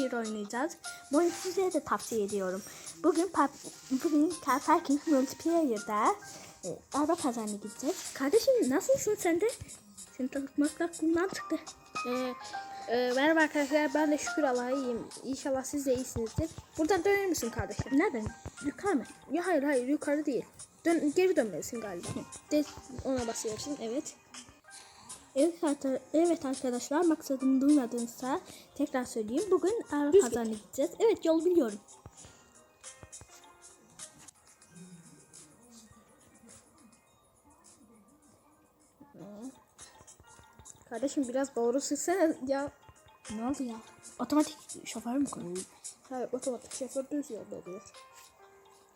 Multiplayer oynayacağız. Bu oyunu size de tavsiye ediyorum. Bugün bugün Car Parking Multiplayer'da e, araba pazarına gideceğiz. Kardeşim nasılsın sen de? Seni tanıtmakla aklımdan çıktı. Ee, e, merhaba arkadaşlar ben de şükür Allah'a iyiyim. İnşallah siz de iyisinizdir. Buradan döner misin kardeşim? Nereden? Yukarı mı? Ya hayır hayır yukarı değil. Dön, geri dönmelisin galiba. De, ona basıyorsun evet. Evet, arka- evet arkadaşlar maksadımı duymadınızsa tekrar söyleyeyim. Bugün pazarına gideceğiz. Evet yol biliyorum. Kardeşim biraz doğru sürsene ya. Ne oldu ya? Otomatik şoför mü koyuyor? Hayır otomatik şoför düz yolda oluyor.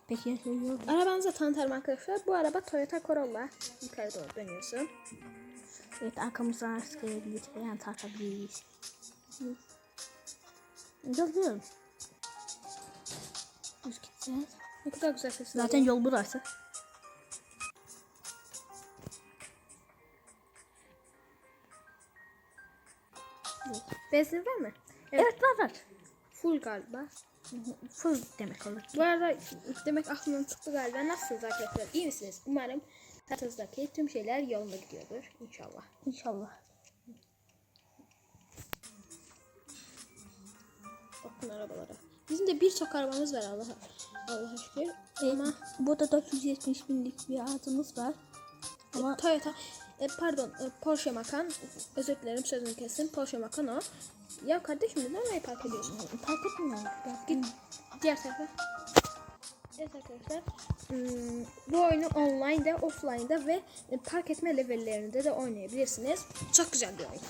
Peki ya şey. Arabanızı tanıtalım arkadaşlar. Bu araba Toyota Corolla. Yukarı doğru dönüyorsun. Evet arkamızdan artık gelebilir. Yani takabiliriz. Yol biliyorum. Düz gideceğiz. Ne kadar güzel sesli. Zaten yol burası. Benzin var mı? Evet, var var. Full galiba. Full demek olur. Bu arada demek aklımdan çıktı galiba. Nasılsınız arkadaşlar? İyi misiniz? Umarım hayatınızdaki tüm şeyler yolunda gidiyordur. İnşallah. İnşallah. Bakın arabalara. Bizim de birçok arabamız var Allah'a. Allah'a şükür. Ama Burada 470 binlik bir ağacımız var. ama Toyota e, pardon e, Porsche Macan özür dilerim sözünü kestim. Porsche Macan o. Ya kardeşim neden oraya park ediyorsun? Fark etmiyor. Git diğer tarafa. Evet arkadaşlar. hmm, bu oyunu online'da, offline'da ve e, park etme levellerinde de oynayabilirsiniz. Çok güzel bir oyun.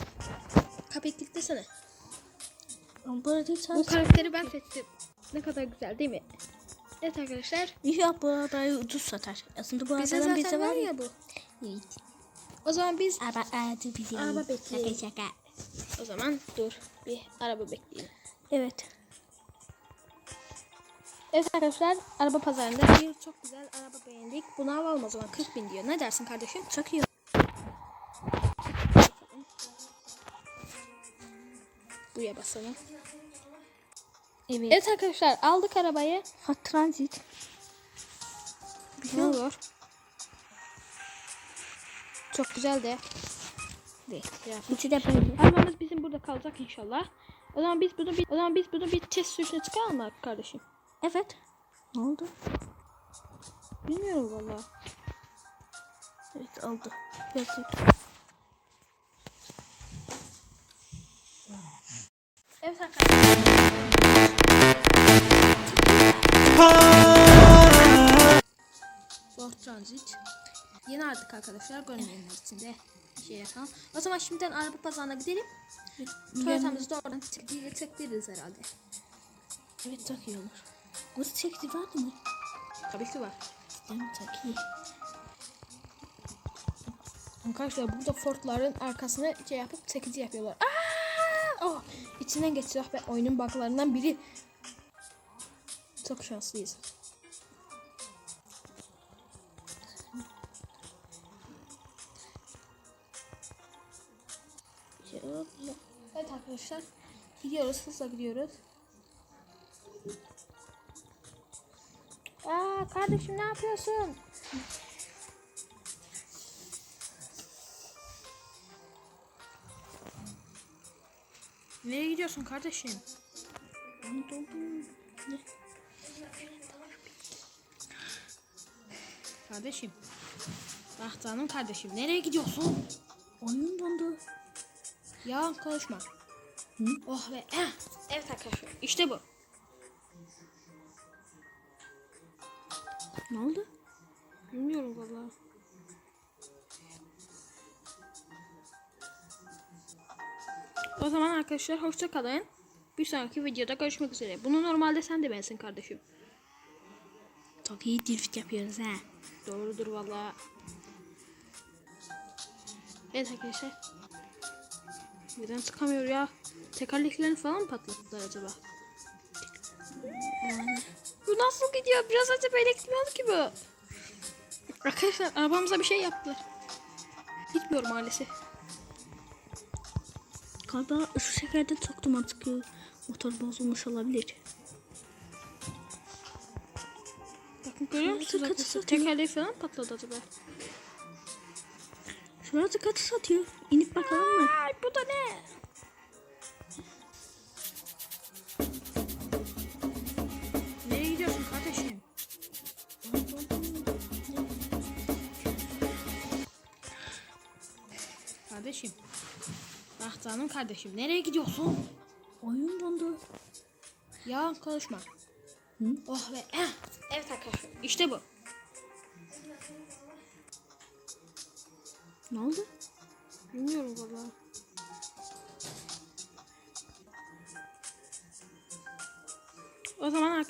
Kapıyı kilitlesene. Bu karakteri ben seçtim. Ne kadar güzel değil mi? Evet arkadaşlar. Ya bu arabayı ucuz satar. Aslında bu arabadan bize var ya bu. Evet. O zaman biz Araba aradı bizi. Araba bekleyelim. Şaka şaka. o zaman dur bir araba bekleyelim. Evet. Evet arkadaşlar araba pazarında bir çok güzel araba beğendik. Bunu alalım o zaman 40 bin diyor. Ne dersin kardeşim? Çok iyi. Buraya basalım. Evet. Evet arkadaşlar aldık arabayı. Hot Transit. Ne oluyor? Çok güzel de. Evet. Ya. İçi de böyle. Bizim burada kalacak inşallah. O zaman biz bunu bir o zaman biz bunu bir test sürüşüne çıkaralım mı kardeşim? Evet. Ne oldu? Bilmiyorum valla. Evet oldu. Gördük. Evet arkadaşlar. Ford Transit. Yeni aldık arkadaşlar. Görmeyenler için de şey yapalım. O zaman şimdiden araba pazarına gidelim. Toyota'mızı da oradan çektiririz, herhalde. Evet çok iyi olur. Buz çekti var mı? Tabii ki var. Mi? Çok iyi. Arkadaşlar burada Ford'ların arkasına şey yapıp çekici yapıyorlar. Aa! Oh, içinden geçiyor ve oyunun buglarından biri. Çok şanslıyız. Arkadaşlar. Gidiyoruz. Hızla gidiyoruz. Aa kardeşim ne yapıyorsun? Nereye gidiyorsun kardeşim? Kardeşim. Ah canım kardeşim nereye gidiyorsun? Oyun dondu. Yalan konuşma. Hı? Oh be. eh. Evet arkadaşlar işte bu. Ne oldu? Bilmiyorum valla. O zaman arkadaşlar hoşça kalın. Bir sonraki videoda görüşmek üzere. Bunu normalde sen de bensin kardeşim. Çok iyi drift yapıyoruz ha. Doğrudur valla. Evet arkadaşlar. Neden çıkamıyor ya? Tekerleklerini falan mı patlattılar acaba? Bu nasıl gidiyor? Biraz önce böyle gitmiyordu ki bu. Arkadaşlar arabamıza bir şey yaptılar. Gitmiyor maalesef. Galiba şu şekerde çok duman çıkıyor. Motor bozulmuş olabilir. Bakın görüyor musunuz. Tekerleği falan patladı acaba. Şurası katı satıyor. İnip bakalım mı? Ay bu da ne? Nereye gidiyorsun kardeşim? Kardeşim. Bak canım kardeşim nereye gidiyorsun? Oyun dondu. Yalan konuşma. Hı? Oh be. eh. Evet arkadaşlar işte bu. Ne oldu? Bilmiyorum valla. O zaman arkadaşlar